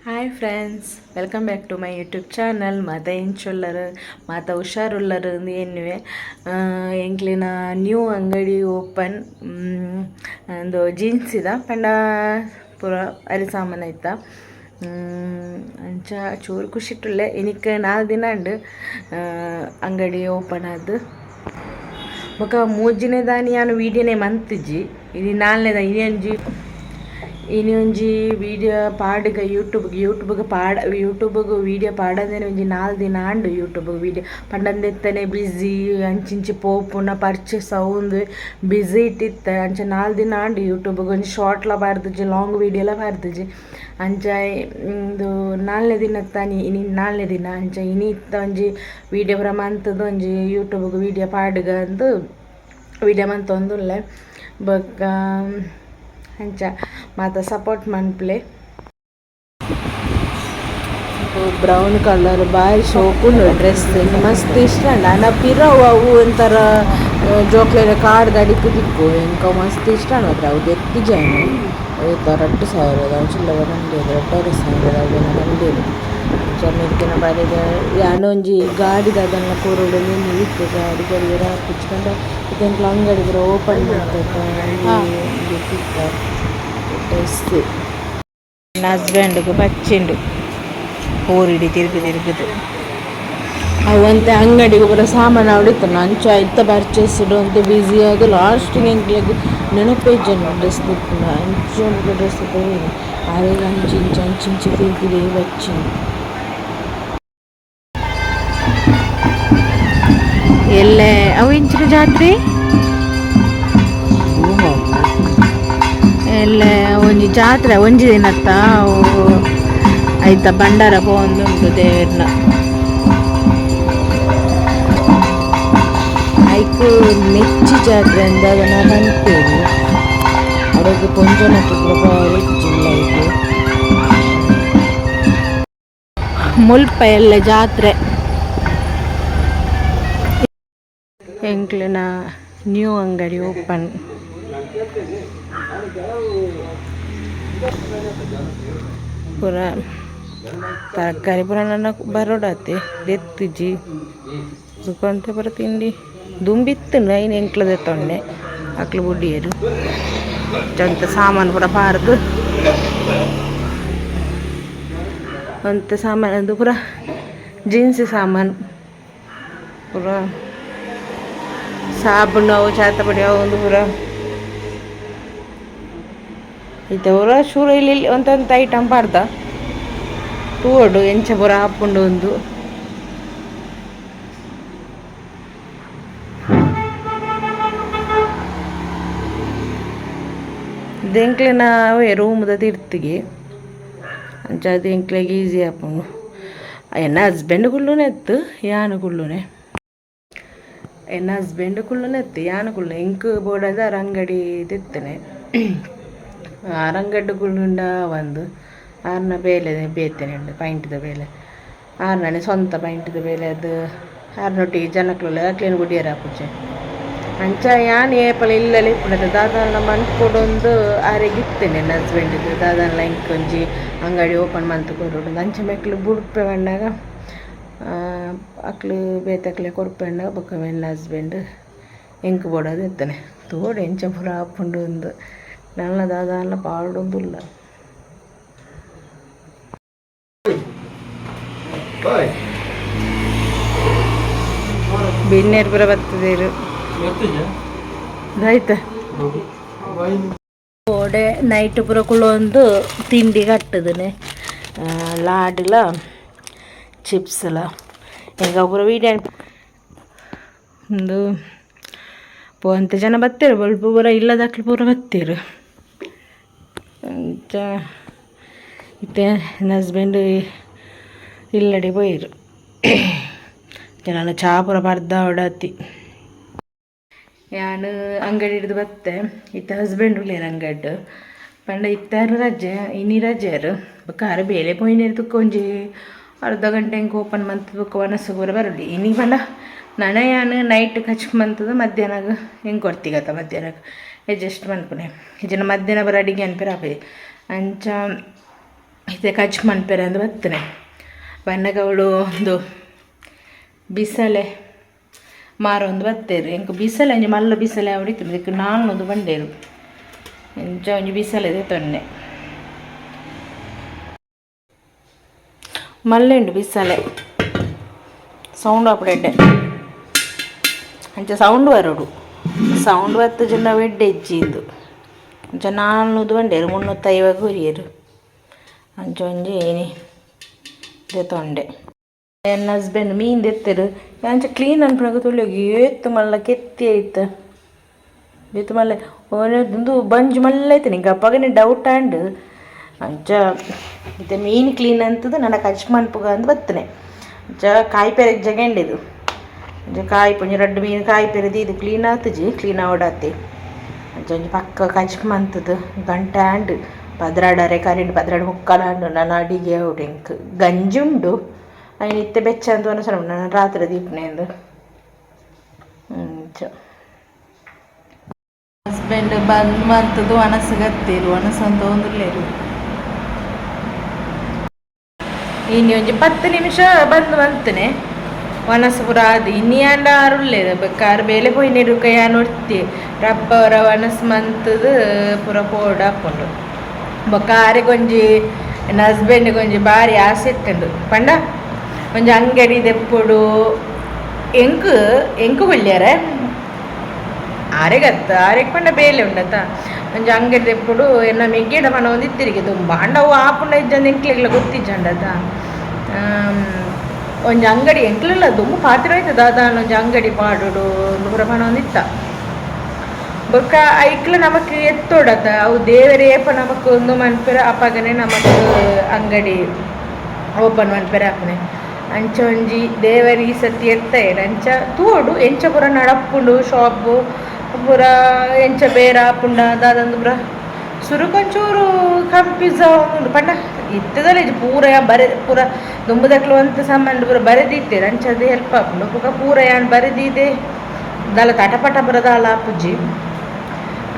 Hi friends welcome back to my YouTube channel ಮಾತ ಎಂಚುಳ್ಳರು ಮಾತ ಹುಷಾರುಳ್ಳರು ಏನುವೆ ಎಂಕ್ಲಿನ ನ್ಯೂ ಅಂಗಡಿ ಓಪನ್ ಒಂದು ಜೀನ್ಸ್ ಇದ ಪಂಡ ಪೂರ ಅರಿ ಸಾಮಾನು ಐತ ಅಂಚ ಚೂರು ಖುಷಿಟ್ಟುಳ್ಳೆ ಇನಿಕ್ ನಾಲ್ಕು ದಿನ ಉಂಡು ಅಂಗಡಿ ಓಪನ್ ಆದ್ ಬೊಕ ಮೂಜಿನೇ ದಾನಿ ನಾನು ವೀಡಿಯೋನೇ ಮಂತಿಜ್ಜಿ. ಇದು ನಾಲ್ನೇ ದಾನಿ ಇನಿ ಒಂಜಿ ವೀಡಿಯೋ ಪಾಡ್ಗ ಯೂಟ್ಯೂಬ್ಗೆ ಯೂಟ್ಯೂಬ್ಗೆ ಪಾಡ ಯೂಟ್ಯೂಬ್ಗೆ ವೀಡಿಯೋ ಪಾಡದೇನೆ ಒಂಜಿ ನಾಲ್ ದಿನ ಆಂಡು ಯೂಟ್ಯೂಬ್ಗೆ ವೀಡಿಯೋ ಪಂಡಂದೆತ್ತನೆ ಬ್ಯುಸಿ ಅಂಚಿಂಚಿ ಪೋಪುನ ಪರ್ಚೇಸ್ ಅವಂದು ಬ್ಯುಸಿ ಇಟ್ಟಿತ್ತ. ಅಂಚ ನಾಲ್ ದಿನ ಆಂಡು ಯೂಟ್ಯೂಬ್ಗೆ ಒಂಜಿ ಶಾರ್ಟ್ಲ ಬಾರ್ದುಜಿ ಲಾಂಗ್ ವೀಡಿಯೋಲ ಬಾರ್ದುಜಿ ಅಂಚ ಇಂದು ನಾಲ್ನೇ ದಿನ ತಾನಿ ಇನಿ ನಾಲ್ನೇ ದಿನ. ಅಂಚ ಇನಿ ಇತ್ತ ಒಂಜಿ ವೀಡಿಯೋ ಪೂರ ಮಂತದ್ದು ಒಂಜಿ ಯೂಟ್ಯೂಬ್ಗೆ ವೀಡಿಯೋ ಪಾಡ್ಗ ಅಂದು ವೀಡಿಯೋ ಮಂತೊಂದುಲ್ಲೆ ಬೊಕ್ಕ ಅಂಚ ಮಾತ ಸಪೋರ್ಟ್ ಮನ್ಪ್ಲೆ ಬ್ರೌನ್ ಕಲರ್ ಬಾರಿ ಶೋಕುಂಡು ಡ್ರೆಸ್ ಮಸ್ತ್ ಇಷ್ಟ ನನ್ನ ಪಿರವು ಅವು ಒಂಥರ ಜೋಕ್ಲೆನ ಕಾರ್ಡ್ ಅಡಿಕು ದಿಕ್ಕು ಎಂಕ ಮಸ್ತ್ ಇಷ್ಟ ಅದ್ರ. ಅವು ಎತ್ತಿ ಜಾಯ್ನ್ ಐತ ರಟ್ಟು ಸಾವಿರದ. ಚಿಲ್ಲವ ನಂಡೇರು ರಟ್ಟರೆ ಸಾವಿರದ ಅವೆಲ್ಲ ನಂಡೇರು ಜಮೀರ್ಕಿನ ಬಾರಿಗೆ ಯಾನೊಂಜಿ ಗಾಡಿದ ಅದನ್ನು ಕೂರೋಡು ನಿನ್ನೆ ಇತ್ತು ಗಾಡಿ ಗೆಲ್ಲಿರ ಹಾಕಿಚ್ಕೊಂಡು ಇದೆಂಕ್ಲ ಅಂಗಡಿ ಪೂರ ಓಪನ್ ಮಾಡ್ತೈತೆ ಡ್ರೆಸ್ ನನ್ನ ಹಸ್ಬೆಂಡ್ಗೆ ಬಚ್ಚಿಂಡು ಊರಿಡಿ ತಿರುಗಿ ತಿರುಗಿದು ಅವಂತೆ ಅಂಗಡಿಗೆ ಪೂರ ಸಾಮಾನು ಹೊಡಿತಾನ ಅಂಚ ಇತ್ತ ಪರ್ಚೇಸ್ಡು ಅಂತ ಬ್ಯುಸಿ ಆಗಿ ಲಾಸ್ಟಿಗೆ ಎಂಕ್ಲೆಗ್ ನೆನಪೇಜನ್ನು ಡ್ರೆಸ್ ತಿಪ್ಪುನ ಅಂಚೊಂದು ಡ್ರೆಸ್ ತಗೊಂಡು ಆರೆಗ್ ಅಂಚಿಂಚ ಅಂಚಿಂಚ ತಿರುಗಿದೆ ಬಚ್ಚಿಂಡು ಎಲ್ಲೇ ಅವು ಇಂಚಿನ ಜಾತ್ರೆ ಎಲ್ಲ ಒಂಜಿ ಜಾತ್ರೆ ಒಂಜಿ ದಿನತ್ತ ಅವು ಐತ ಭಂಡಾರ ಪೋಂದುಂಟು ದೇವ್ರನ್ನ ಐಕ್ ಮೆಚ್ಚಿ ಜಾತ್ರೆ ಅಂದಾಗ ನಾನು ಬಂತೇವೆ ಅದಕ್ಕೆ ಪೊಂಜನಕ್ಕೆ ಮುಲ್ಪ ಎಲ್ಲ ಜಾತ್ರೆ. ಎಂಕ್ಲಿನ ನ್ಯೂ ಅಂಗಡಿ ಓಪನ್ ಪೂರ ತರಕಾರಿ ಪೂರ ನನ್ನ ಬರೋಡಾತೆ ದೆತ್ತಿಜಿ ಸುಖಂತ ಪೂರ ತಿಂಡಿ ದುಂಬಿತ್ತುಂಡು ಐನು ಎಂಕ್ಲದ ತೊಂಡೆ ಅಕ್ಲು ಬುಡ್ಡಿಯರು ಚಂತ ಸಾಮಾನು ಪೂರ ಪಾರ್ದು ಅಂತ ಸಾಮಾನು ಅದು ಪೂರ ಜೀನ್ಸ್ ಸಾಮಾನು ಪೂರ ಸಾಬೂನು ಅವು ಚಾತಪಡಿ ಅವು ಒಂದು ಪೂರ. ಇದ್ದವರ ಶೂರ ಇಲ್ಲಿ ಒಂತೊಂದು ಐಟಮ್ ಪಾರ್ದ ತೂಡು ಎಂಚ ಪೂರ ಹಾಕೊಂಡು ಒಂದು. ದೆಂಕ್ಲೆನ ನಾವೇ ರೂಮ್ದ ತಿರ್ತಿಗೆ. ಅಂಚ ದೆಂಕ್ಲೆಗೆ ಈಸಿ ಆಪುಂಡು ಎನ್ನ ಹಸ್ಬೆಂಡ್ ಕುಳ್ಳುನೆ ಇತ್ತು, ಯಾನು ಕುಳ್ಳುನೆ ಎತ್ತು ಯಾನು ಕುಳ್ಳು ಎಂಕ್ ಬೋಡದ ಅಂಗಡಿ ತಿತ್ತನೆ. ಆರಂಗಡ್ಡು ಕುಳ್ಳುಂಡ ಒಂದು ಆರ್ನ ಬೇಲೆ ಬೇತೇನೆ ಉಂಡು ಪೈಂಟ್ದ ಬೇಲೆ. ಆರ್ನನೆ ಸ್ವಂತ ಪೈಂಟ್ದ ಬೇಲೆ ಅದು ಆರ್ನೊಟ್ಟಿಗೆ ಜನಕ್ಲೆಲ್ಲ ಕ್ಲೀನ್ ಗುಡಿಯರ ಪೂಜೆ ಅಂಚ ಯಾನ್ ಏಪಲ ಇಲ್ಲಲ್ಲಿ ಇಪ್ಪುಂಡು ದಾದಾನ ಕೊಡೊಂದು ಆರೆಗಿತ್ತೇನೆ ನನ್ನ ಹಸ್ಬೆಂಡಿದ್ದು ದಾದಾನ ಇಂಕ್ ಒಂಜಿ ಅಂಗಡಿ ಓಪನ್ ಮಂತ್ ಕೊಡೋದು ಅಂಚೆ ಮೆಕ್ಲು ಬುಡ್ಪೆ ಬಂಡಾಗ ಅಕ್ಲು ಬೇತಕ್ಲೆ ಕೊಡ್ಪೆಂಡ ಬೊಕ ವೆನ್ಲ ಹಸ್ಬೆಂಡ್ ಎಂಕ್ ಬೋಡದು ಎತ್ತನೆ ತೋಡು ಎಂಚ ಪುರ ಆಪುಂಡು ಒಂದು நல்ல தாதால பாடும் இல்ல ಬಿನ್ನೇರ್ ಬರ ಬರ್ತದೇರು ಓಡೆ ನೈಟ್ ಪೂರ ಒಂದು ತಿಂಡಿ ಕಟ್ಟದನೆ. ಲಾಡ್ಲ ಚಿಪ್ಸ್ಲ ಈಗ ಪೂರ ವೀಡಿಯೋ ಒಂದು ಪೋಂತ ಜನ ಬತ್ತೇರು ಬಲ್ಪ ಪೂರ ಇಲ್ಲದಕ್ಲು ಪೂರ ಬತ್ತೇರು ಅಂಚ ಇತ್ತೆ ಹಸ್ಬೆಂಡ್ ಇಲ್ಲಡೆ ಪೋಯಿರು. ನಾನು ಚಾ ಪೂರ ಬರ್ದ ಹೊಡತಿ. ಯಾನು ಅಂಗಡಿ ಹಿಡಿದು ಬತ್ತೆ. ಇತ್ತ ಹಸ್ಬೆಂಡ್ ಉಳ್ಳೇರು ಅಂಗಡಿ ಪಂಡ ಇತ್ತಾರು ರಜೆ ಇನಿ ರಜೆರು ಕಾರು ಬೇಲೆ ಪೋಯಿನೇರು ತುಕ್ಕೊಂಜಿ ಅರ್ಧ ಗಂಟೆ ಹಿಂಗೆ ಓಪನ್ ಮಂತ್ ಬುಕ್ ಒನಸು ಪೂರ ಬರಲಿ ಇನಿ ಪಂಡ ನನಯಾನು ನೈಟ್ ಕಚ್ ಮಂತದ ಮಧ್ಯಾಹ್ನಾಗ ಹೆಂಗೆ ಕೊಡ್ತೀಗತ್ತ ಮಧ್ಯಾಹ್ನಾಗ? ಅಡ್ಜಸ್ಟ್ ಮನ್ಪುನೆ ಇದನ್ನು ಮಧ್ಯಾಹ್ನ ಬರ ಅಡಿಗೆ ಅನ್ಪಿರ ಆಪೇ? ಅಂಚ ಇದೆ ಕಚ್ ಮನ್ಪೆರೆ ಅಂದ್ರೆ ಬರ್ತೇನೆ ಬಣ್ಣಗ ಅವಳು ಒಂದು ಬಿಸಲೆ ಮಾರೊಂದು ಬತ್ತೇರು. ಎಂಕ ಬಿಸಲೆ ಒಂಜಿ ಮಲ್ಲ ಬಿಸಲೆ ಅವಳಿತ್ತು ಇದಕ್ಕೆ ಒಂದು ಬಂಡೇರು. ಎಂಚ ಒಂಜಿ ಬಿಸಲೆ ತೊನ್ನೆ. ಮಲ್ಲೆಂಡು ಬಿಸಲೆ. ಸೌಂಡ್ ಅಪ್ಪಡೆಡ್ಡೆ ಅಂಚ ಸೌಂಡ್ ಬರೋಡು. ಸೌಂಡ್ ಬತ್ತು ಜನ ವೆಡ್ಡೆ ಹೆಜ್ಜಿಂದು ಅಂಚ ನಾನ್ನೂದು ಬಂಡೇರು ಮುನ್ನೂತ್ತೈವಾಗ ಗುರಿಯರು ಅಂಚ ಒಂಜಿ ಏನಿ? ಇದೆ ತೊಂಡೆ. ನನ್ನ ಹಸ್ಬೆಂಡ್ ಮೀನ್ ತೆತ್ತರು ಅಂಚ ಕ್ಲೀನ್ ಅನ್ಪಣಗ ತುಳಿಯೋಗಿ ಏತ್ತು ಮಲ್ಲ ಕೆತ್ತಿ ಆಯ್ತು ಏತು ಮಲ್ಲ ಒಂದು ಬಂಜ್ ಮಲ್ಲ ಆಯ್ತು ನಿಂಗೆ ಅಪ್ಪಗನೆ ಡೌಟ್ ಆಂಡ್ ಅಂಚ ಇದು ಮೀನು ಕ್ಲೀನ್ ನನ್ನ ಕಚ್ ಮನ್ಪುಗ ಅಂತ ಬತ್ತನೆ ಅಂಚ ಕಾಯಿ ಪೆರೆ ಜಗಂಡಿದು ಅಂಚ ಕಾಯಿ ಪುಂಜ ರಡ್ಡು ಮೀನು ಕಾಯಿ ಪೆರೆದು ಇದು ಕ್ಲೀನ್ ಆತಜಿ ಕ್ಲೀನ್ ಆವಡಾತಿ. ಅಂಚ ಒಂಜಿ ಪಕ್ಕ ಕಚ್ ಮಂತದ್ದು ಗಂಟೆ ಆಂಡ್ ಪದ್ರಾಡರೆ ಕರೆಂಟ್ ಪದ್ರಾಡು ಮುಕ್ಕಲಾಂಡು ನಾನು ಅಡಿಗೆ ಅವಡೆಂಕ್ ಗಂಜುಂಡು ಅಯ್ಯ ಇತ್ತೆ ಬೆಚ್ಚ ಅಂತ ಅನಿಸೋಣ ನಾನು ರಾತ್ರಿ ದೀಪನೆ ಅಂದು. ಅಂಚ ಹಸ್ಬೆಂಡ್ ಬಂದ್ ಮಂತದ್ದು ಅನಸು ಗತ್ತೇರು ಅನಸು ಅಂತ ಒಂದುಲ್ಲೇರು ಇನ್ನು ಒಂಜಿ ಪತ್ತು ನಿಮಿಷ ಬಂದು ಬಂತನೆ ವನಸಪುರ ಪುರ ಅದು ಅಂಡ ಆರುಳ್ಳೇದು ಬೇಕಾದ್ರೆ ಬೇಲೆ ಪೋಯಿ ನೀರು ಕೈಯ ನೋಡ್ತಿ ರಬ್ಬರ ವನಸ್ ಮಂತದು ಪುರ ಪೋಡ ಹಾಕೊಂಡು ಬೊಕ್ಕಾರೆ ಕೊಂಜಿ ನನ್ನ ಹಸ್ಬೆಂಡ್ ಕೊಂಜಿ ಭಾರಿ ಆಸೆ ಇಟ್ಟಂಡು ಪಂಡ ಒಂಜಿ ಅಂಗಡಿ ದೆಪ್ಪುಡು ಎಂಕು ಎಂಕು ಹೊಳ್ಳ್ಯಾರ ಆರೆಗತ್ತ ಆರೆಗೆ ಪಂಡ ಬೇಲೆ ಉಂಡತ್ತ ಒಂಜಿ ಅಂಗಡಿ ಎನ್ನ ಮೆಗ್ಗಿಡ ಮನ ಒಂದು ಇತ್ತಿರಿಗೆ ತುಂಬ. ಅಂಡವು ಆಪುಂಡ ಇಜ್ಜಂದು ಎಂಕ್ಲೆಗ್ಲ ಗೊತ್ತಿಜ್ಜಂಡದ ಒಂಜಿ ಅಂಗಡಿ ಎಂಕ್ಲೆಲ್ಲ, ತುಂಬ ಪಾತ್ರ ಆಯ್ತದ ಒಂಜಿ ಅಂಗಡಿ ಪಾಡುಡು, ನೂರ ಮನ ಒಂದು ಇತ್ತ. ಬೊಕ್ಕ ಐಕ್ಲ ನಮಕ್ ಎತ್ತೋಡದ, ಅವು ದೇವರೇ ಏಪ ನಮಕ್ ಒಂದು ಮನ್ಪೆರ, ಅಪ್ಪಗನೆ ನಮಕ್ ಅಂಗಡಿ ಓಪನ್ ಮನ್ಪೆರ ಅಪ್ಪನೆ ಅಂಚ ಒಂಜಿ ದೇವರಿ ಸತಿ ಎತ್ತ ಅಂಚ ತೂಡು ಎಂಚ ಪುರ ನಡಪ್ಪುಂಡು, ಶಾಪು ಪೂರ ಎಂಚ ಬೇರ ಪುರ. ಸುರು ಕೊಂಚೂರು ಕನ್ಫ್ಯೂಸ್ ಆಗುಂಡು ಪಂಡ ಇತ್ತದಲ್ಲ ಇದು ಪೂರ ಬರೆ, ಪೂರ ದುಂಬುದಕ್ಲು ಅಂತ ಸಾಮಾನು ಪೂರ ಬರೆದಿತ್ತೆ ಅಂಚದು ಹೆಲ್ಪ್ ಆಪುಂಡು ಪುಕ ಪೂರ ಯಾನ್ ಬರೆದಿದೆ. ದಾಲ ತಟಪಟ ಬರದಾಲ ಪುಜ್ಜಿ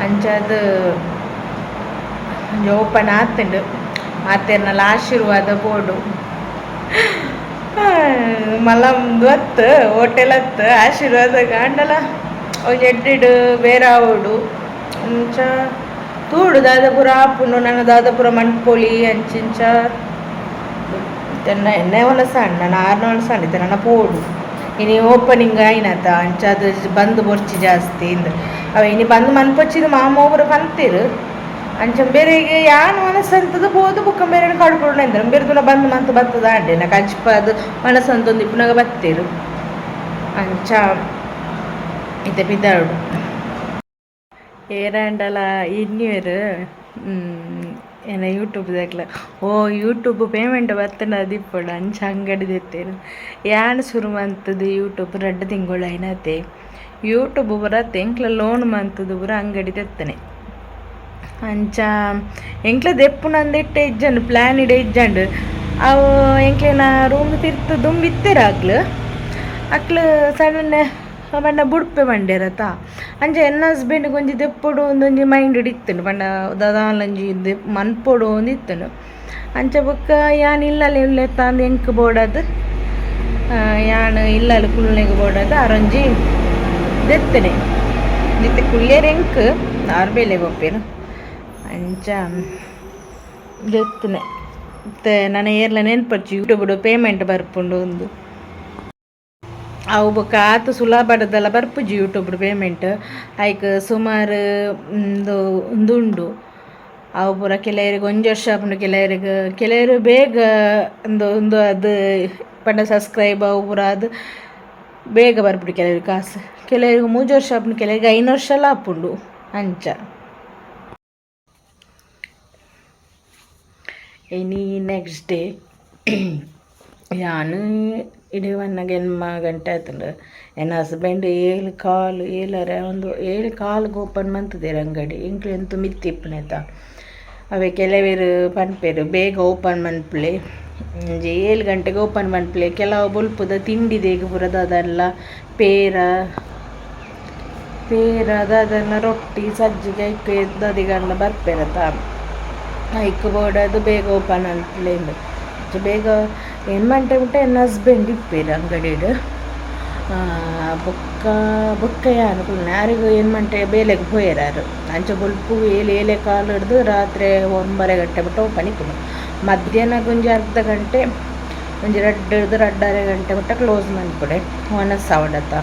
ಅಂಚದು ಓಪನ್ ಆತುಂಡು. ಆತೇರ್ನಲ್ಲ ಆಶೀರ್ವಾದ ಬೋರ್ಡು ಮಲ್ಲ ಹತ್ತು ಹೋಟೆಲ್ ಹತ್ತು ಆಶೀರ್ವಾದ ಗಾಂಡಲ. ಎಡ್ಡೆಡು ಬೇರೆ ಆವೋಡು ಅಂಚ ತೂಡು ದಾದಪುರ ಆಪುನು ನನ್ನ ದಾದಪುರ, ಮಣ್ಪೊಳಿ, ಅಂಚಿಂಚ, ತನ್ನ ಎಣ್ಣೆ ಹೊಲಸ ನನ್ನ ಆರ್ನ ಹೊಲಸ ಅಂಡಿತ್ತೆ ನನ್ನ ಪೋಡು. ಇನಿ ಓಪನಿಂಗ್ ಆಯ್ನತ ಅಂಚ ಅದು ಬಂದು ಬೊರ್ಚಿ ಜಾಸ್ತಿ ಇಂದ. ಅವ ಇನಿ ಬಂದು ಮನ್ಪೊಚ್ಚಿದ ಮಾಮ ಪಂತೀರು ಅಂಚ ಬೇರೆಗೆ ಯಾನ್ ಮನಸ್ಸಂತದ ಹೋದು ಬುಕ್ಕ ಬೇರೆ ಕಡ್ಕೊಂಡು ಅಂದ್ರೆ ಬೇರೆ ತುಲ ಬಂದು ಮಂತ್ ಬರ್ತದ ಅಂಡೆ ನಾ ಕಚ್ಪ ಅದು ಮನಸ್ಸಂತೊಂದು ಇಪ್ಪನಾಗ ಬತ್ತೀರು. ಅಂಚ ಬಿದ್ದಾಡು ಏರಂಡಲ ಹ್ಮ್ ಏನ ಯೂಟ್ಯೂಬ್ ದೇಕ್ಲ ಓ ಯೂಟ್ಯೂಬ್ ಪೇಮೆಂಟ್ ಬರ್ತನ ದಿಪ್ಪಡು ಅಂಚ ಅಂಗಡಿ ದೆತ್ತೇನು ಯಾನ್ ಶುರು ಮಂತದು ಯೂಟ್ಯೂಬ್ ರೆಡ್ ತಿಂಗಳು ಐನತೆ ಯೂಟ್ಯೂಬ್ ಬರ ಎಂಕ್ಲ ಲೋನ್ ಮಂತದು ಬರ ಅಂಗಡಿ ತೆತ್ತನೆ ಅಂಚ ಎಂಕ್ಲ ದೆಪ್ಪುನಂದಿಟ್ಟ ಇಜ್ಜಂಡು ಪ್ಲ್ಯಾನ್ ಇಡೆ ಇಜ್ಜಂಡು ಅವು ಎಂಕ್ಲೆನ ರೂಮ್ ತಿರ್ತು ದುಂಬಿತ್ತೆರ ಅಕ್ಲು ಅಕ್ಲು ಸಡನ್ ಪಂಡ ಬುಡ್ಪೆ ಮಂಡ್ಯರತ ಅಂಚ ಎನ್ನ ಹಸ್ಬೆಂಡ್ ಒಂಜಿ ದೆಪ್ಪೊಡು ಒಂದೊಂಜಿ ಮೈಂಡ್ ಇಡಿತ್ತನು ಪಂಡ ದಾದಾಲಂಜಿ ದೆಪ್ ಮನ್ಪೊಡು ಒಂದಿತ್ತನು ಅಂಚ ಬೊಕ್ಕ ಯಾನ್ ಇಲ್ಲಲ್ಲಿ ಉಲ್ಲೆತ್ತ ಅಂದ್ ಎಂಕ್ ಬೋಡದು ಯಾನ್ ಇಲ್ಲಲ್ಲಿ ಕುಲ್ನೆಗ್ ಬೋಡದು ಅರೊಂಜಿ ದೆತ್ತನೆ. ದಿತ್ತೆ ಕುಲ್ಲೇರ್ ಎಂಕ್ ಆರ್ಬೇಲೆ ಗೊಪ್ಪೇನು. ಅಂಚ ದೆತ್ತನೆ. ಮತ್ತೆ ನಾನು ಏರ್ಲ ನೆನ್ಪಚ್ಚಿ ಯೂಟ್ಯೂಬ್ ಪೇಮೆಂಟ್ ಬರ್ಪುಂಡು ಒಂದು. ಅವು ಬೊಕ್ಕ ಸುಲಾ ಬಡದಲ್ಲ ಬರ್ಪುಜಿ ಯೂಟ್ಯೂಬ್ರ ಪೇಮೆಂಟ್. ಆಯ್ಕೆ ಸುಮಾರು, ಒಂದು ಉಂದುಂಡು ಅವು ಪೂರ ಕೆಲವರಿಗೆ ಒಂದು ವರ್ಷ ಆಪುಂಡು ಕೆಲವರಿಗೆ ಕೆಲವರು ಬೇಗ ಒಂದು ಒಂದು ಅದು ಪಂಡ ಸಬ್ಸ್ಕ್ರೈಬ್ ಅವು ಪೂರ ಅದು ಬೇಗ ಬರ್ಪುಡು ಕೆಲವ್ರಿಗೆ ಕಾಸು. ಕೆಲವರಿಗೆ ಮೂರು ವರ್ಷ ಆಪುಂಡು ಕೆಲವರಿಗೆ ಐದು ವರ್ಷ ಎಲ್ಲ ಆಪುಂಡು ಅಂಚ. ಎನಿ ನೆಕ್ಸ್ಟ್ ಡೇ, ಯಾನು ಇಡೀ ಏನು ಮಾ ಗಂಟೆ ಆಯ್ತುಂಡು ಏನ ಹಸ್ಬೆಂಡ್ ಏಳು ಕಾಲು, ಏಳರೆ ಒಂದು ಏಳು ಕಾಲ್ಗೆ ಓಪನ್ ಮಂತದೇರು ಅಂಗಡಿ ಎಂಕ್ಲು ಎಂತು ಮಿತ್ತಿಪ್ಪುನೆತ. ಅವೆ ಕೆಲವೇರು ಪನ್ಪೇರು ಬೇಗ ಓಪನ್ ಮನ್ಪುಲೆ ಒಂಜಿ ಏಳು ಗಂಟೆಗೆ ಓಪನ್ ಮನ್ಪುಲೆ ಕೆಲವು ಬುಲ್ಪದ ತಿಂಡಿ ದೇಗ ಪುರದ ಅದೆಲ್ಲ ಪೇರ ಪೇರ ಅದನ್ನ ರೊಟ್ಟಿ, ಸಜ್ಜಿಗೆ ಇಕ್ಕ ಎದ್ದದಿಗಲ್ಲ ಬರ್ಪೇರತ್ತ ಐಕ್ ಬೋರ್ಡದು ಬೇಗ ಓಪನ್ ಅಂತಲೇಂದು ಬೇಗ ಹಸ್ಬೆಂಡ್ ಇಪ್ಪೇರು ಅಂಗಡಿಡು ಬೊಕ್ಕ ಬೊಕ್ಕ ಯಾನು ಕುಲ್ನ ಯಾರಿಗೂ ಏನು ಮಂಟೆ ಬೇಲೆಗೆ ಪೋಯರಾರು ಅಂಚ ಬೊಲ್ಪು, ಏಲೆ ಏಲೆ ಕಾಲು ಹಿಡ್ದು ರಾತ್ರಿ ಒಂಬರೆ ಗಂಟೆ ಬಿಟ್ಟು ಇಪ್ಪುಡು ಮಧ್ಯಾಹ್ನ ಒಂಜಿ ಅರ್ಧ ಗಂಟೆ ಒಂಜಿ ರಡ್ಡ್ ಹಿಡ್ದು ರಡ್ಡರೆ ಗಂಟೆ ಬಿಟ್ಟು ಕ್ಲೋಸ್ ಮನ್ಪುಡೆ ಒನ ಸವಡತ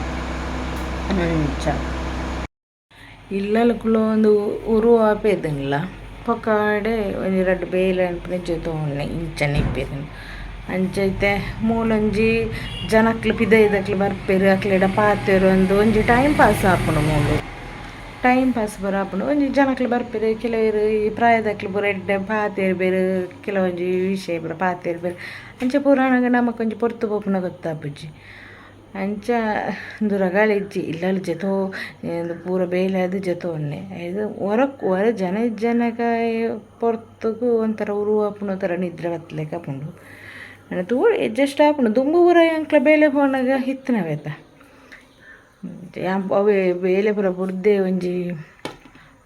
ಅಂಚ ಇಲ್ಲಲ ಒಂದು ಉರು ಆಪೇದಂಗಿಲ್ಲ ಪೊಕಾಡೆ ಒಂಜಿ ರಡ್ಡ್ ಬೇಲೆ ಅನ್ಪುನೆ ಜೊತೆ ಇಂಚನೆ ಇಪ್ಪೇದನು ಅಂಚೈತೆ, ಮೂಲೊಂಜಿ ಜನಕ್ಲು ಪಿದೈದಕ್ಲು ಬರ್ಪೆರ್ ಅಕ್ಲೆಡ ಪಾತೆರ್ ಅಂದು ಒಂಜಿ ಟೈಮ್ ಪಾಸ್ ಆಪುಂಡು ಮೂಲು. ಟೈಮ್ ಪಾಸ್ ಬರಾಪುಂಡು ಒಂಜಿ ಜನಕ್ಲು ಬರ್ಪೆರ್ ಕೆಲವೆರ್ ಈ ಪ್ರಾಯದಕ್ಲು ಪೂರ ಎಡ್ಡೆ ಪಾತೆರ್ ಬೇರು, ಕೆಲವೊಂಜಿ ವಿಷಯ ಪೂರ ಪಾತೆರ್ ಬೇರು. ಅಂಚ ಪುರಾಣಗ ನಮಕೊಂಜಿ ಪೊರ್ತು ಪೋಪುನ ಗೊತ್ತಾಪುಜಿ ಅಂಚ ದೂರ ಇಜ್ಜಿ ಇಲ್ಲಲ್ ಜತೋ ಪೂರ ಬೇಲೆ ಅದು ಜತೋ ಅನ್ನೆ ಇದು ಹೊರಕ್ ಹೊರ ಜನ ಜನಕ ಪೊರ್ತುಗು ಒಂಥರ ಉರು ಆಪುಂಡು ಒಂಥರ ನಿದ್ರೆ ಬತ್ಲೆಕ ಆಪುಂಡು ತೂ ಎಡ್ಜಸ್ಟ್ ಆಪುಂಡು ದುಂಬು ಪೂರ ಎಂಕ್ಲ ಬೇಲೆ ಹಿತ್ತನ ಹಿತ್ತನವೇತ ಅವೇ ಬೇಲೆ ಪೂರ ಬುಡ್ದೆ ಒಂಜಿ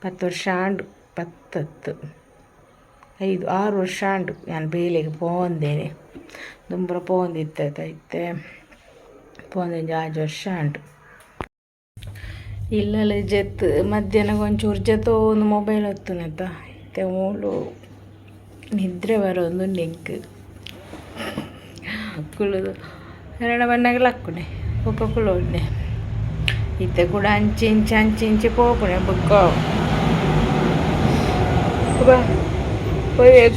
ಪತ್ತು ವರ್ಷ ಆಂಡು ಪತ್ತತ್ತು ಐದು ಆರು ವರ್ಷ ಆಂಡು ನಾನು ಬೇಲೆಗೆ ಪೋಂದೇನೆ ದುಂಬುರ ಪೋಂದಿತ್ತೈತೆ ಪೋಂದೊಂಜಿ ಆಜು ವರ್ಷ ಆಂಡು ಇಲ್ಲಲ್ಲ ಜತ್ ಮಧ್ಯಾಹ್ನ ಒಂಚೂರು ಜೆತೋ ಒಂದು ಮೊಬೈಲ್ ಹೊತ್ತುನತ ಇತ್ತೆ ಮೂಲು ನಿದ್ರೆ ಬರೋದು ನೆಗ್ ಕುಳುದು ಎರಡು ಬಣ್ಣಗಳು ಹಾಕ್ಕೊಂಡೆ ಬೊಕ್ಕ ಕುಳೋಡ್ನೆ ಇತ್ತೆ ಕೂಡ ಅಂಚಿ ಇಂಚಿ ಅಂಚಿ ಇಂಚಿ ಪೋಪುಣೆ ಬೊಕ್ಕ.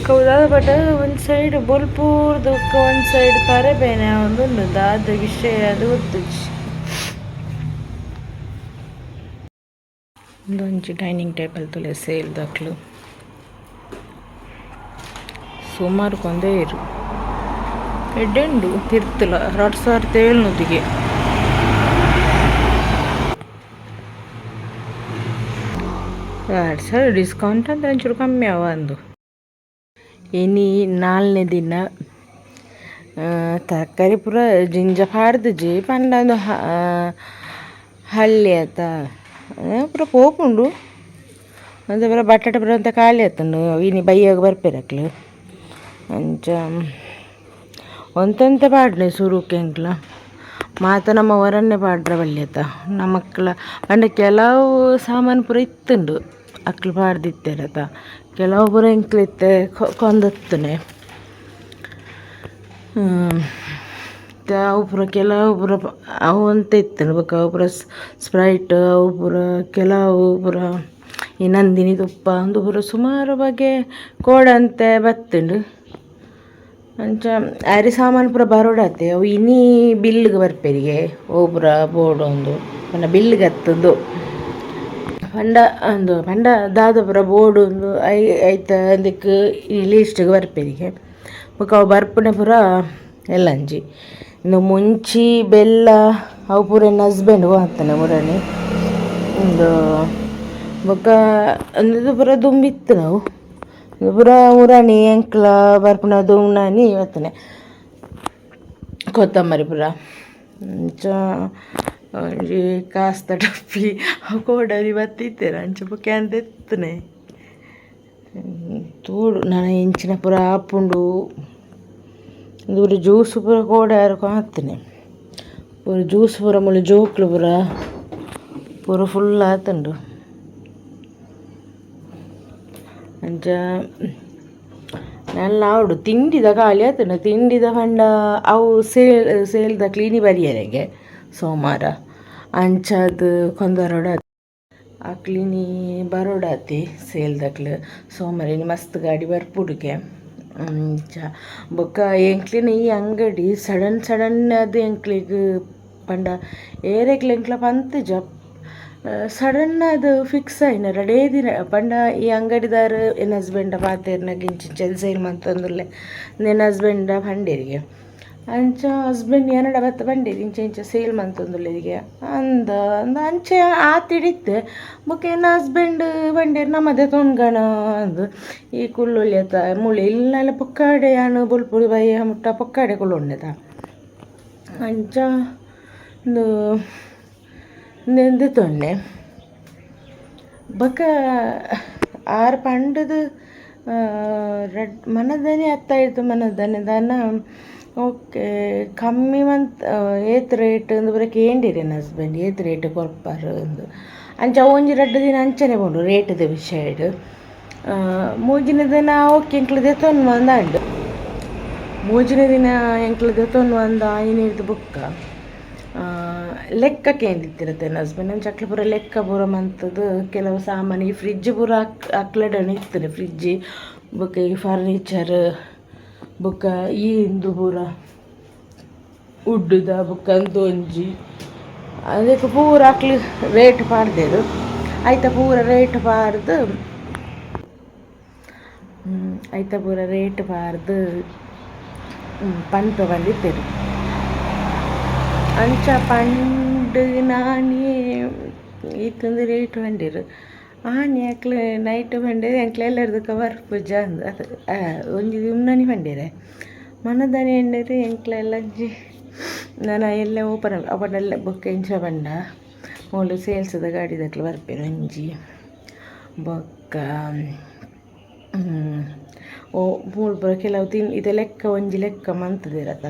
ಕೌದಾದ ಬಟ್ ಒಂದು ಸೈಡ್ ಬೊಲ್ಪೂರ್ದು ಒಂದು ಸೈಡ್ ಕರೆಬೇನೆ ಒಂದು ದಾದ ವಿಷಯ, ಅದು ಗೊತ್ತುಜಿ ಒಂದೊಂಜಿ ಡೈನಿಂಗ್ ಟೇಬಲ್ ತುಲೆ ಸೇಲ್ ದಕ್ಲು ಸುಮಾರು ಕೊಂದೇ ಇರು. ಎಡ್ಡೆಂಡು ತಿರ್ತಲ, ಎರಡು ಸಾವಿರದ ಏಳ್ನೂತಿಗೆ ಎರಡು ಸಾವಿರ ಡಿಸ್ಕೌಂಟ್ ಅಂತ ಒಂಚೂರು ಕಮ್ಮಿ ಅವ ಅಂದು. ಇನಿ ನಾಲ್ನೇ ದಿನ ತರಕಾರಿ ಪೂರ ಜಿಂಜ ಪಾಡ್ದಜಿ ಪಂಡ ಒಂದು ಹಳ್ಳಿ ಆತ ಪೂರ ಪೋಪುಂಡು ಅಂತ ಪೂರ ಬಟಾಟೆ ಪೂರ ಅಂತ ಖಾಲಿ ಆತಂಡು ಇನಿ ಬೈಯಾಗ ಬರ್ಪೇರಕ್ಲು ಅಂಚ ಒಂತೆಂತ ಪಾಡ್ನೆ ಸುರುಕೆಂಕ್ಲ ಮಾತ ನಮ್ಮ ಹೊರನ್ನೇ ಪಾಡ್ರ ಬಲ್ಯತ ಮಕ್ಕಳ ಅಂದರೆ ಕೆಲವು ಸಾಮಾನು ಪೂರ ಇತ್ತುಂಡು, ಅಕ್ಲು ಪಾಡ್ದಿತ್ತೆರತ. ಕೆಲವು ಪೂರ ಎಂಕ್ಲಿತ್ತೆ ಕೊಂದತ್ತನೆ. ಅವು ಪೂರ ಕೆಲವು ಪೂರ ಅವು ಅಂತ ಇತ್ತು ಬೊಕ. ಅವು ಪೂರ ಸ್ಪ್ರೈಟ್, ಅವು ಪೂರ ಕೆಲವು ಪೂರ ಈ ನಂದಿನಿ ತುಪ್ಪ, ಅಂದು ಪೂರ ಸುಮಾರು ಬಗೆ ಕೋಡಂತೆ ಬತ್ತುಂಡು. ಅಂಚ ಅರಿ ಸಾಮಾನು ಪೂರ ಬರೋಡತ್ತೆ ಅವು ಇನ್ನೀ ಬಿಲ್ಗೆ ಬರ್ಪೆರಿಗೆ ಒಬ್ಬರ ಪೂರ ಬೋರ್ಡ್ ಒಂದು ಪಂಡ ಬಿಲ್ಗೆ ಹತ್ತದು. ಪಂಡ ಒಂದು, ಪಂಡ ದಾದ ಪೂರ ಬೋರ್ಡ್ ಒಂದು ಐ, ಐತ ಅದಕ್ಕೆ ಈ ಲೀಸ್ಟ್ಗೆ ಬರ್ಪೆರಿಗೆ. ಬೊಕ ಅವು ಬರ್ಪಣೆ ಪೂರ ಎಲ್ಲಂಜಿ. ಇನ್ನು ಮುಂಚಿ ಬೆಲ್ಲ, ಅವು ಪೂರ ಹಸ್ಬೆಂಡ್ ಹೋಗ್ತಾನೆ ಮೂರನೇ ಒಂದು ಬೊಕ ಅಂದ್ರೆ ಪೂರ ದುಂಬಿತ್ತು ನಾವು ಪೂರ ಮುರಣಿ ಎಂಕ್ಲ ಬರ್ಪುನ ದುಮ್ನಾನಿ ಇವತ್ತನೆ ಕೊತ್ತಂಬರಿ ಪೂರ ಅಂಚ ಒಂಜಿ ಕಾಸ್ತ ಟಪ್ಪಿ ಕೋಡರಿ ಬತ್ತಿತ್ತೇನೆ ಅಂಚ ಬೊಕ್ಕೆ ಅಂತ ಎತ್ತನೆ ತೂಡು ನಾನು ಇಂಚಿನ ಪೂರ ಆಪುಂಡು ಪೂರ ಜ್ಯೂಸ್ ಪೂರ ಕೋಡಾರು ಕಾತ್ತನೆ ಪೂರ ಜ್ಯೂಸ್ ಪೂರ ಮುಳ್ಳು ಜೋಕ್ಲು ಪೂರ ಪೂರ ಫುಲ್ ಆತುಂಡು ಅಂಚ ನನ್ನ ಆವಡು ತಿಂಡಿದ ಖಾಲಿ ಆತನ. ತಿಂಡಿದ ಪಂಡ ಅವು ಸೇಲ್, ಸೇಲ್ದ ಕ್ಲೀನಿ ಬರಿಯರೆಗೆ ಸೋಮವಾರ ಅಂಚದು ಕೊಂದರೋಡ ಆ ಕ್ಲೀನಿ ಬರೋಡಾತಿ ಸೇಲ್ದಕ್ಲು ಸೋಮವಾರ ಮಸ್ತ್ ಗಾಡಿ ಬರ್ಪುಡುಗೆ. ಅಂಚ, ಬೊಕ್ಕ ಎಂಕ್ಲಿನ ಈ ಅಂಗಡಿ ಸಡನ್ ಸಡನ್ ಅದು ಎಂಕ್ಲಿಗೆ ಪಂಡ ಏರೆಕ್ಲೆಂಕ್ಲ ಪಂತ್ ಜಪ್ ಸಡನ್ ಅದು ಫಿಕ್ಸ್ ಆಯ್ನ ರಡೇ ದಿನ ಪಂಡ ಈ ಅಂಗಡಿದಾರ ಏನು ಹಸ್ಬೆಂಡ ಪಾತೆರ್ನಾಗ ಇಂಚಿಂಚ ಸೇಲ್ ಮಂತಂದ್ರೆ ನಿನ್ನ ಹಸ್ಬೆಂಡ ಪಂಡೇರಿಗೆ ಅಂಚ ಹಸ್ಬೆಂಡ್ ಏನಡ ಬತ್ತ ಬಂಡಿ ಇಂಚ ಇಂಚ ಸೇಲ್ ಮಂತಂದುಲ್ಲೆರಿಗೆ ಅಂದ ಅಂದ, ಅಂಚೆ ಆ ತಿಡಿತ್ತೆ ಮುಖ್ಯ ನನ್ನ ಹಸ್ಬೆಂಡ್ ಬಂಡೇರು ನಮ್ಮದೇ ತೊಂದ್ಗಣ ಅಂದು. ಈ ಕುಲ್ಲೊಲಿಯತ ಮುಳಿ ಇಲ್ಲ ಪೊಕ್ಕಾಡೆ ಯಾನು ಬುಲ್ಪುಳಿ ಬೈ ಮುಟ್ಟ ಪೊಕ್ಕಾಡೆ ಕುಲ್ಲೊಂಡೆತ ಅಂಚ, ಒಂದು ನೆಂದು ತೊನ್ನೆ. ಬೊಕ ಆರು ಪಂಡದು ರೆಡ್, ಮನದನೆ ಆಯಿತು ಮನದನೆ ದನ. ಓಕೆ, ಕಮ್ಮಿ ಮಂತ್ ಏತ್ ರೇಟ್ ಅಂದು ಬರೀ ಕೇಂಡಿರಿ ನನ್ನ ಹಸ್ಬೆಂಡ್ ಏತ್ ರೇಟ್ ಕೊರ್ಪಾರು ಅಂದು. ಅಂಚ ಒಂಜಿ ರೆಡ್ ದಿನ ಅಂಚನೆ ಬೋಡು ರೇಟ್ದ ವಿಷಯ ಮೂಜಿನ ದಿನ ಓಕೆ ಎಂಕ್ಲು ದೆತ್ತೊಂದು ಮಂದಾಂಡು ಮೂಜಿನ ದಿನ ಎಂಕ್ಲದೆ ತೊಂದು ಒಂದ ಐನೂರ್ದು ಬುಕ್ಕ. ಲೆಕ್ಕಕ್ಕೆ ಏನಿತ್ತಿರುತ್ತೆ ನನ್ನ ಹಸ್ಬೆಂಡ್ ನನ್ನ ಚಕ್ಲ ಪೂರ ಲೆಕ್ಕ ಪೂರ ಮಂತದ್ದು. ಕೆಲವು ಸಾಮಾನು ಈ ಫ್ರಿಜ್ ಪೂರ ಹಾಕ್ ಹಾಕ್ಲಡನೆ ಇರ್ತದೆ. ಬೊಕ್ಕ ಈ ಫರ್ನಿಚರ್ ಬುಕ್ಕ ಈ ಇಂದು ಪೂರ ಉಡ್ಡುದ ಬುಕ್ಕ ಒಂಜಿ. ಅದಕ್ಕೆ ಪೂರ ಹಾಕ್ಲಿ ರೇಟ್ ಪಾಡ್ದೇರು ಆಯ್ತಾ ಪೂರ ರೇಟ್ ಪಾರ್ದು ಆಯ್ತಾ ಪೂರ ರೇಟ್ ಪಾಡ್ದು. ಪಂಪ ಬಂದಿತ್ತೇರು ಅಂಚ ಪಂಡ್ ನಾನೇ ಈತಂದು ರೇಟ್ ಬಂದಿರು ಆನೆ ಅಕ್ಲೆ ನೈಟ್ ಬಂಡಿರೆ ಎಂಕ್ಲೆ ಎಲ್ಲರದಕ್ಕ ಬರ್ಪುಜ ಅಂದ ಅದು ಒಂಜಿ ದಿಮ್ನನಿ ಬಂಡಿರೆ ಮನದನಿ ಎಂಡಿರೆ ಎಂಕ್ಲೆ ಎಲ್ಲಜ್ಜಿ ನಾನು ಎಲ್ಲ ಓಪನ್ ಅವನ್ನೆಲ್ಲ ಬೊಕ್ಕ ಇಂಚ ಬಂಡ ಮೂಲು ಸೇಲ್ಸದ ಗಾಡಿದಕ್ಲೆ ಬರ್ಪೇನು ಒಂಜಿ ಬೊಕ್ಕ ಓ ಮೂಲು ಪೂರ ಕೆಲವು ತಿನ್ ಇದು ಲೆಕ್ಕ, ಒಂಜಿ ಲೆಕ್ಕ ಮಂತದಿರತ್ತ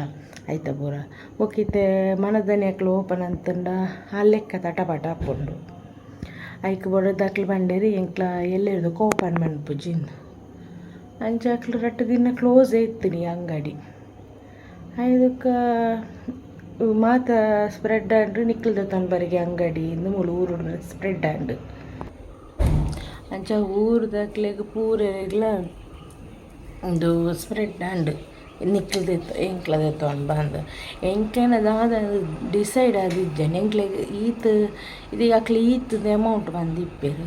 ಆಯ್ತಾ ಪೂರ. ಬೊಕ್ಕಿತ್ತೆ ಮನದನೆ ಅಕ್ಲು ಓಪನ್ ಅಂತಂಡ ಆ ಲೆಕ್ಕ ತಟಪಟ ಅಪ್ಪುಂಡು ಐಕ್ ಬೊಡದಾಕ್ಲು ಬಂಡೇರಿ, ಎಂಕ್ಲ ಎಲ್ಲೆರ್ದು ಓಪನ್ ಮನ್ಪುಜಿಂದು ಅಂಚಾಕ್ಲು ರಟ್ಟ ದಿನ ಕ್ಲೋಸ್ ಇತ್ತೀನಿ ಅಂಗಡಿ. ಐದಕ್ಕ ಮಾತ ಸ್ಪ್ರೆಡ್ ಆಂಡ್ ನಿಕ್ಲದ ತನ್ಬರಿಗೆ ಅಂಗಡಿ, ಇಂದು ಮೂಲು ಊರು ಸ್ಪ್ರೆಡ್ ಆಂಡ್. ಅಂಚ ಊರ್ದಾಕ್ಲೆಗ್ ಪೂರೆಗ್ಲ ಒಂದು ಸ್ಪ್ರೆಡ್ ಆಂಡ್ ನಿಕ್ಲದಿತ್ತು, ಎಂಕ್ಲದಿತ್ತು ತೊಗೊಂಡು ಬಂದು ಎಂಕ್ಲೆನ ದಾದ ಡಿಸೈಡ್ ಆದಿದ್ದೇನೆ ಎಂಕ್ಲೆಗ್ ಈತ ಇದು ಅಕ್ಲೆ ಈತದ ಅಮೌಂಟ್ ಬಂದಿಪ್ಪೇರು.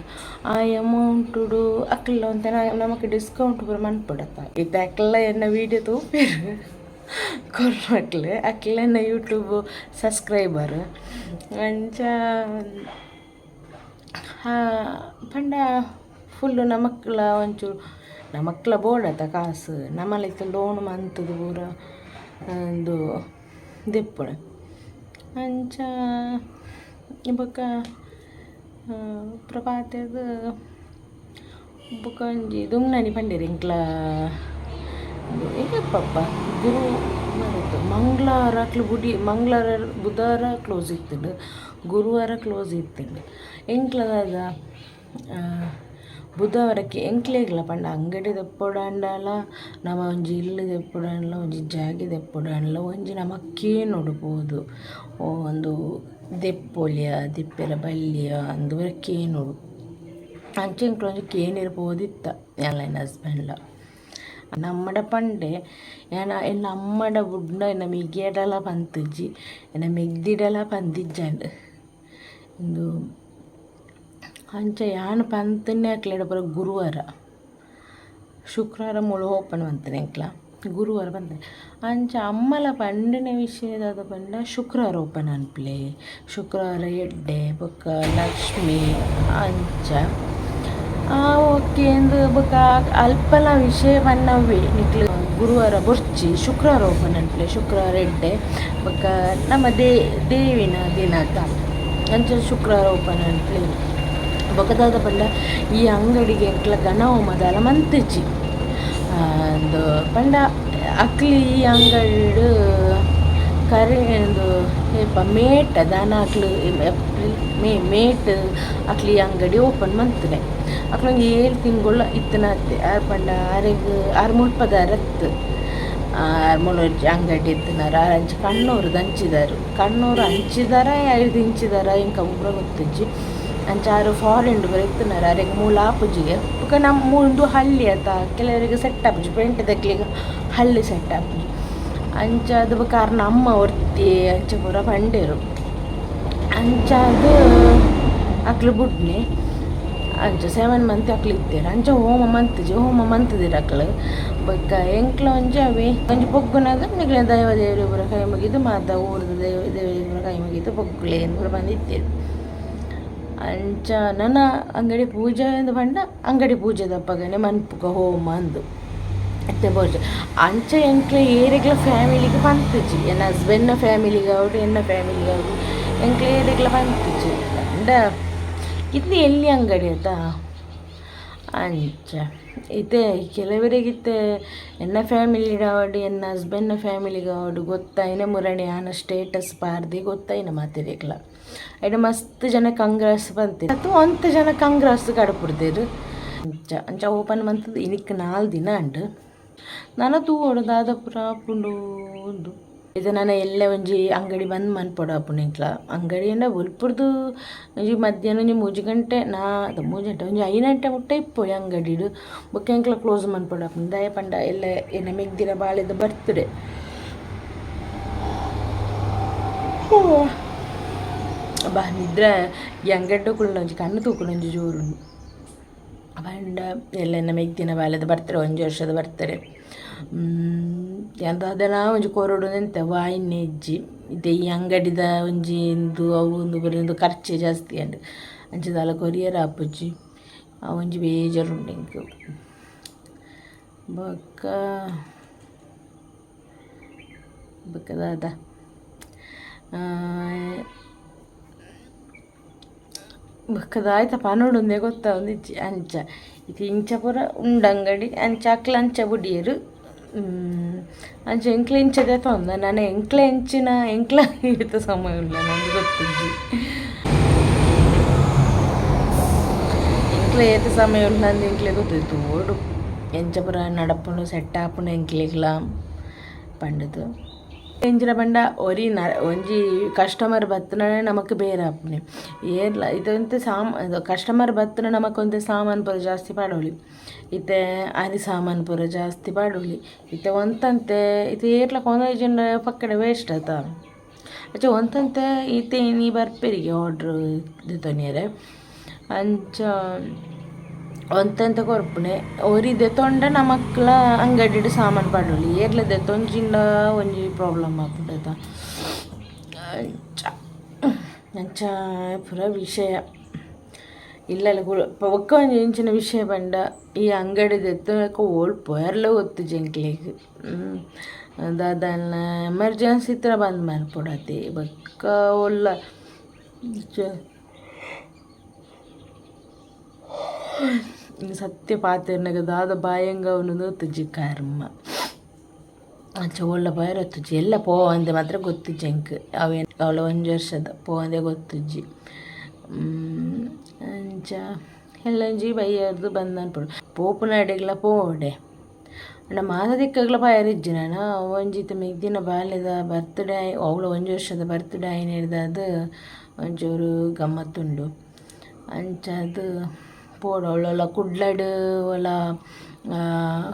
ಆ ಅಮೌಂಟುಡು ಅಕ್ಲ ಅಂತ ನಮಗೆ ಡಿಸ್ಕೌಂಟ್ ಪೂರ ಮನ್ಪಡತ್ತ. ಇದು ಅಕ್ಲ ಎನ್ನ ವೀಡಿಯೋ ತೂಪೇರು. ಕೊರ್ಮಕ್ಲೆ ಅಕ್ಲೆನ ಯೂಟ್ಯೂಬ್ ಸಬ್ಸ್ಕ್ರೈಬರ್ ಅಂಚ ಪಂಡ ಫುಲ್ಲು ನಮಕ್ಲ ಒಂಚೂರು ನಮಕ್ಲ ಬೋಡತ ಕಾಸು ನಮ್ಮಲಿತ್ತ ಲೋನ್ ಮಂತದು ಪೂರ ಒಂದು ದೆಪ್ಪುಣ ಅಂಚ ಬೊಕ ಪ್ರಭಾತದ ಬೊಕ ಒಂಜಿ ದುಮ್ನನಿ ಪಂಡೆರ್ ಎಂಕ್ಲ ಏಪಪ್ಪ ಗುರು ಮಂಗಳವಾರ ಅಕ್ಲು ಬುಡಿ ಮಂಗಳವಾರ ಬುಧವಾರ ಕ್ಲೋಸ್ ಇತ್ತುಂಡು ಗುರುವಾರ ಕ್ಲೋಸ್ ಇತ್ತುಂಡು. ಎಂಕ್ಲದಾದ ಬುಧವಾರಕ್ಕೆ ಎಂಕ್ಲೆಗ್ಲ ಪಂಡ ಅಂಗಡಿ ದೆಪ್ಪೊಡಾಂಡಲ ನಮ ಒಂಜಿ ಇಲ್ಲು ದೆಪ್ಪೊಡಾಂಡ್ಲ ಒಂಜಿ ಜಾಗೆ ದೆಪ್ಪೊಡಾಂಡ್ಲ ಒಂಜಿ ನಮಕ್ಕೇನು ಉಡ್ಬೋದು ಒಂದು ದೆಪ್ಪೊಲಿಯ ದಿಪ್ಪೆರ ಬಲ್ಲಿಯ ಅಂದು ಕೇನುಡು ಅಂಚ ಎಂಕ್ಲ ಒಂಜಿ ಕೇನಿರ್ಬೋದಿತ್ತ ಎಲ್ಲ ಎನ್ನ ಹಸ್ಬೆಂಡ್ಲ நம்மட ಪಂಡೆ ಏನ ಎನ್ನ ಅಮ್ಮಡ ಬುಡ್ನ ಎನ್ನ ಮಿಗಿಯಡಲ ಪಂತುಜಿ ಎನ್ನ ಮೆಗ್ದಿಡಲ ಪಂದಿಜ್ಜಂಡ್ ಇಂದು ಅಂಚ ಯಾಣ ಪಂತನೇ ಅಕ್ಲೆಡ ಬರ ಗುರುವಾರ. ಶುಕ್ರವಾರ ಮುಳು ಓಪನ್ ಬಂತಾನೆ ಎಂಕ್ಲ ಗುರುವಾರ ಬಂದೆ ಅಂಚ ಅಮ್ಮಲ ಪಂಡನೆ ವಿಷಯದಾದ ಪಂಡ ಶುಕ್ರವಾರ ಓಪನ್ ಅನ್ಪ್ಲೆ. ಶುಕ್ರವಾರ ಎಡ್ಡೆ, ಬೊಕ್ಕ ಲಕ್ಷ್ಮಿ, ಅಂಚ. ಓಕೆ ಎಂದು ಬೊಕ ಅಲ್ಪಲ ವಿಷಯ ಪನ್ನವ್ವೆ. ನಿಕ್ಲು ಗುರುವಾರ ಬೊರ್ಚಿ, ಶುಕ್ರವಾರ ಓಪನ್ ಅನ್ಪ್ಲೆ. ಶುಕ್ರವಾರ ಎಡ್ಡೆ ಬೊಕ ನಮ್ಮ ದೇ, ದೇವಿನ ದಿನ. ಅಂಚ ಶುಕ್ರವಾರ ಓಪನ್ ಅನ್ಪ್ಲೆ. ಬೊಕದಾದ ಪಂಡ ಈ ಅಂಗಡಿಗೆ ಎಂಕ್ಲ ಗಣ ಹೋಮದಾಲ ಮಂತಿಜ್ಜಿ ಒಂದು ಪಂಡ ಅಕ್ಲಿ ಈ ಅಂಗಡಿ ಕರೆ, ಒಂದು ಏಪ ಮೇಟ, ದಾನ ಅಕ್ಲು ಏಪ್ರಿಲ್ ಮೇ ಮೇಟ್ ಅಕ್ಲಿ ಅಂಗಡಿ ಓಪನ್ ಮಂತನೆ. ಅಕ್ಲೊಂದು ಏಳು ತಿಂಗಳು ಇತ್ತನತ್ತೆ ಆರು ಪಂಡ ಆರೆಗ್, ಆರು ಮುಲ್ಪದ ರತ್ತು ಆರು ಮುಳು ಅಂಗಡಿ ಇತ್ತನಾರ. ಅಂಚ ಕಣ್ಣೂರು ದಂಚಿದಾರು ಕಣ್ಣೂರು ಹಂಚಿದಾರ ಐದು ಇಂಚಿದಾರ, ಇಂಕ ಉಬ್ರ ಗೊತ್ತಿಜ್ಜಿ. ಅಂಚ ಆರು ಫಾರಿನ್ ಬರ ಅವ್ರಿಗೆ ಮೂಲ ಆಪುಜಿಗೆ ಬೊಕ ನಮ್ಮ ಮುಂದು ಹಳ್ಳಿ ಆತ ಕೆಲವರಿಗೆ ಸೆಟ್ ಆಪುಜಿ ಪೆಂಟ್ ದಕ್ಲಿಗೆ ಹಳ್ಳಿ ಸೆಟ್ ಆಪುಜಿ ಅಂಚ ಅದು ಕಾರಣ ಅಮ್ಮ ಒರ್ತಿ ಅಂಚ ಪೂರ ಪಂಡೇರು. ಅಂಚ ಅದು ಅಕ್ಲು ಬುಡ್ನೆ. ಅಂಚ ಸೆವೆನ್ ಮಂತ್ ಅಕ್ಲು ಇತ್ತೀರ ಅಂಚ ಹೋಮ ಮಂತುಜಿ, ಹೋಮ ಮಂತದಿರ ಅಕ್ಳು. ಬೊಕ್ಕ ಎಂಕ್ಲ ಒಂಜಿ ಅವೆ ಒಂಜಿ ಪೊಗ್ಗುನಾಗ ನಿಗ್ಲ ದೈವ ದೇವರಿಬ್ಬರ ಕೈ ಮುಗಿದು, ಮಾತ ಊರದ ದೈವ ದೇವರಿಬ್ಬರ ಕೈ ಮುಗಿದು ಪೊಗ್ಗುಲೆ ಪೂರ ಬಂದಿತ್ತೇರು ಅಂಚ ನನ್ನ ಅಂಗಡಿ ಪೂಜೆ ಎಂದು ಪಂಡ ಅಂಗಡಿ ಪೂಜೆ ದಪ್ಪಗನೆ ಮನ್ಪುಗ ಹೋಮ ಅಂದು. ಅತ್ತೆ ಬೋಜ ಅಂಚ ಎಂಕ್ಲೆ ಏರೆಗ್ಲ ಫ್ಯಾಮಿಲಿಗೆ ಪಂತುಜಿ ಎನ್ನ ಹಸ್ಬೆಂಡ್ನ ಫ್ಯಾಮಿಲಿಗೆ ಔಟ್ ಎನ್ನ ಫ್ಯಾಮಿಲಿಗೆ ಔಟ್ ಎಂಕ್ಲೆ ಏರೆಗ್ಲ ಪಂತುಜಿ ಅಂಡ ಇದು ಎಲ್ಲಿ ಅಂಗಡಿ ಆಯ್ತಾ ಅಂಚ. ಇತ್ತೆ ಕೆಲವರಿಗಿತ್ತೆ ಎನ್ನ ಫ್ಯಾಮಿಲಿ ಕಾವಡು ಎನ್ನ ಹಸ್ಬೆಂಡ್ನ ಫ್ಯಾಮಿಲಿ ಕಾವಡು ಗೊತ್ತಾಯಿನ ಮುರಣಿ ಆನ ಸ್ಟೇಟಸ್ ಪಾರ್ದಿ ಗೊತ್ತಾಯಿನ ಮಾತಿರೇಗ್ಲ. ಐಡ ಮಸ್ತ್ ಜನ ಕಂಗ್ರಾಸ್ ಬಂತೆ ಅದು ಒಂತ ಜನ ಕಂಗ್ರಾಸ್ ಕಡಪುಡ್ದೇರು ಅಂಚ ಅಂಚ ಓಪನ್ ಬಂತದ್ದು ಇನಿಕ್ ನಾಲ್ ದಿನ ಅಂಡ್ ನಾನು ತೂವೋಡು ದಾದಾಪುರ ಪುಂಡು ಒಂದು ಇದು ನಾನು ಎಲ್ಲ ಒಂಜಿ ಅಂಗಡಿ ಬಂದ್ ಮನ್ ಪಡ ಇಂಕ್ಲ ಅಂಗಡಿ ಅಂಡ ಒಲ್ಪುರ್ದು ಒಂಜಿ ಮಧ್ಯಾಹ್ನ ಒಂಜಿ ಮೂಜಿ ಗಂಟೆ, ನಾ, ಅದು ಮೂಜಿ ಗಂಟೆ, ಒಂಜಿ ಐದು ಗಂಟೆ ಮುಟ್ಟ ಇಪ್ಪು ಅಂಗಡಿಡು. ಬೊಕ್ಕ ಎಂಕ್ಲ ಕ್ಲೋಸ್ ಮನ್ ಪಡ ದಯ ಪಂಡ ಎಲ್ಲ ಏನ ಮೆಗ್ದಿರ ಬಾಳಿದ್ದು ಬರ್ತಡೆ. ನಿದ್ರೆ ಈ ಅಂಗಡಿ ಕುಳ್ಳ ಒಂಜಿ ಕಣ್ಣು ತೂಕೊಂಡು ಒಂಜಿ ಜೋರು ಪಂಡ ಎಲ್ಲ ಎನ್ನ ದಿನ ಬಾಲೆದ ಬರ್ತಾರೆ ಒಂಜಿ ವರ್ಷದ ಬರ್ತಾರೆ ಎಂತ ಅದನ್ನ ಒಂಜಿ ಕೊರಡು ಎಂತ ವಾಯಿನ ಇಜ್ಜಿ ಇತ್ತೆ ಈ ಅಂಗಡಿದ ಒಂಜಿ ಇಂದು ಅವು ಒಂದು ಬರೀ ಖರ್ಚೆ ಜಾಸ್ತಿ ಅಂಡ್ ಅಂಚದಾಲ ಕೊರಿಯರ್ ಆಪುಜಿ ಆ ಒಂಜಿ ಬೇಜಾರು ಉಂಡು ಇಂಕ್ ಬೊಕ್ಕ ಬೊಕ್ಕ ದಾದ ಬೊಕ್ಕದ ಆಯ್ತ ಪನೋಡೊಂದೆ ಗೊತ್ತಾ ಒಂದಿಜ್ಜಿ ಅಂಚ ಇದು ಇಂಚ ಪೂರ ಉಂಡಂಗಡಿ ಅಂಚ ಅಕ್ಲ ಅಂಚ ಬುಡಿಯರು ಅಂಚ ಎಂಕ್ಲ ಇಂಚದೆ ತೊಂದ ನಾನು ಎಂಕ್ಲ ಎಂಚಿನ ಎಂಕ್ಲ ಹಿಡಿತ ಸಮಯ ಉಲ್ಲ ನನಗೆ ಗೊತ್ತಿಜ್ಜಿ ಎಂಕ್ಲ ಏತ ಸಮಯ ಉಲ್ಲ ಅಂದ್ ಎಂಕ್ಲೆ ಗೊತ್ತಿತ್ತು ಓಡು ಎಂಚ ಪೂರ ನಡಪುಂಡು ಸೆಟ್ ಆಪುಂಡು ಎಂಕ್ಲೆಗ್ಲ ಪಂಡದು ಪಂಡ ಒರಿ ನ, ಒಂಜಿ ಕಸ್ಟಮರ್ ಬತ್ತುನ ನಮಕ್ ಬೇರೆ ಅಪ್ಪನೆ ಏರ್ಲ ಇದಂತೆ ಸಾಮ್ ಕಸ್ಟಮರ್ ಬತ್ತನ ನಮಕ್ ಒಂತೆ ಸಾಮಾನು ಪೂರ ಜಾಸ್ತಿ ಪಾಡೋಲಿ. ಇತ್ತೆ ಅರಿ ಸಾಮಾನು ಪೂರ ಜಾಸ್ತಿ ಪಾಡೋಲಿ. ಇತ್ತೆ ಒಂತಂತೆ, ಇತ್ತೆ ಏರ್ಲ ಕೊಂದ ಪಕ್ಕಡೆ ವೇಸ್ಟ್ ಆತ. ಅಚ್ಚ ಒಂತಂತೆ ಇತ್ತೆ ನೀ ಬರ್ಪೇರಿಗೆ ಆರ್ಡ್ರ್ ದಿತ್ತೊನಿಯರೆ ಅಂಚ ಒಂತೆಂತ ಕೊರ್ಪುನೆ ಒರಿ ತೊಂಡ ನಮಕ್ಲ ಅಂಗಡಿಡ್ ಸಾಮಾನು ಪಾಡೊಲಿ ಏರ್ಲ ದೆತೊಂಜಿಂಡ ಒಂಜಿ ಪ್ರಾಬ್ಲಮ್ ಆಗ್ಬಿಟ್ಟದ ಅಂಚ ಪೂರ ವಿಷಯ. ಇಲ್ಲಲ್ಲ ಒಕ್ಕ ಒಂಜಿ ಇಂಚಿನ ವಿಷಯ ಪಂಡ, ಈ ಅಂಗಡಿ ಓಲ್ ಪೊಯರ್ಲ ಗೊತ್ತು ಜಂಕ್ಲೆಗ್ ದಾದಾಲ್ನ ಎಮರ್ಜೆನ್ಸಿ ಇತ್ತರ ಬಂದ್ ಮನ್ಪೊಡತಿ ಬಕ್ಕ ಒಲ್ಲ ಸತ್ಯ ಪಾತೆರ್ನಗ ದಾದ ಬಾಯಂಗ ಅವನು ತುಜಿ ಕರ್ಮ ಅಂಚ ಒಳ್ಳ ತುಜಿ ಎಲ್ಲ ಪೋವಂದೆ ಮಾತ್ರ ಗೊತ್ತಿಜ್ಜಿ ಎಂಕ್ ಅವೇನು ಅವಳ ಒಂಜಿ ವರ್ಷದ ಪೋವಂದೆ ಗೊತ್ತಿಜ್ಜಿ. ಅಂಚ ಎಲ್ಲಂಜಿ ಬೈಯರ್ದು ಬಂದ್ ಅನ್ಪಡು ಪೋಪುನ ಅಡೆಗ್ಲ ಪೋಡೆ. ಅಂಡ ಮಾತ ದಿಕ್ಕಗ್ಲ ಬಯರಿಜ್ಜಿ ನಾನು. ಒಂಜಿತ ಮಿಗ್ದಿನ ಬಾಲ್ಯದ ಬರ್ತ್ಡೇ ಅವಳ ಒಂಜಿ ವರ್ಷದ ಬರ್ತ್ಡೇ ಆಯ್ನ ಅದು ಒಂಚೂರು ಗಮ್ಮತ್ತುಂಡು. ಅಂಚ ಅದು ಪೋಡು ಅವಳಲ್ಲ ಕುಡ್ಲಡ್ ಒಲ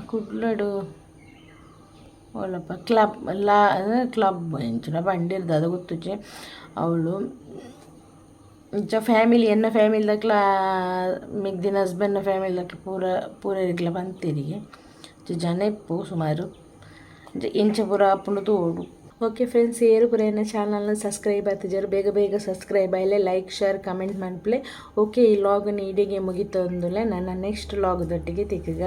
ಕುಡ್ಲಡ್ ಒಲಪ ಕ್ಲಬ್ ಲಾ ಕ್ಲಬ್ ಎಂಚಿನ ಪಂಡಿರ್ದು ಅದು ಗೊತ್ತುಜಿ ಅವಳು ಇಂಚ ಫ್ಯಾಮಿಲಿ ಎನ್ನ ಫ್ಯಾಮಿಲಿದಕ್ಲ ಮಿಗ್ದಿನ ಹಸ್ಬೆಂಡ್ನ ಫ್ಯಾಮಿಲಿದಕ್ಲ ಪೂರ ಪೂರ ಇರ್ಗ್ಲ ಬಂತಿರಿಗೆ ಜನ ಇಪ್ಪು ಸುಮಾರು ಇಂಚ ಪೂರ ಆಪುಂಡು ತೋಡು ಓಕೆ ಫ್ರೆಂಡ್ಸ್ ಏರು ಎನ್ನ ಚಾನಲ್ನ ಸಬ್ಸ್ಕ್ರೈಬ್ ಆಗ್ತಿದ್ದಾರೆ ಬೇಗ ಬೇಗ ಸಬ್ಸ್ಕ್ರೈಬ್ ಆಯಿಲೆ ಲೈಕ್ ಶೇರ್ ಕಮೆಂಟ್ ಮನ್ಪ್ಲೆ ಓಕೆ ಈ ಲಾಗ್ ನೀಡಿಗೆ ಮುಗಿತಂದುಲೆ ನನ್ನ ನೆಕ್ಸ್ಟ್ ಲಾಗ್ದೊಟ್ಟಿಗೆ ತಿಕ್ಕಗ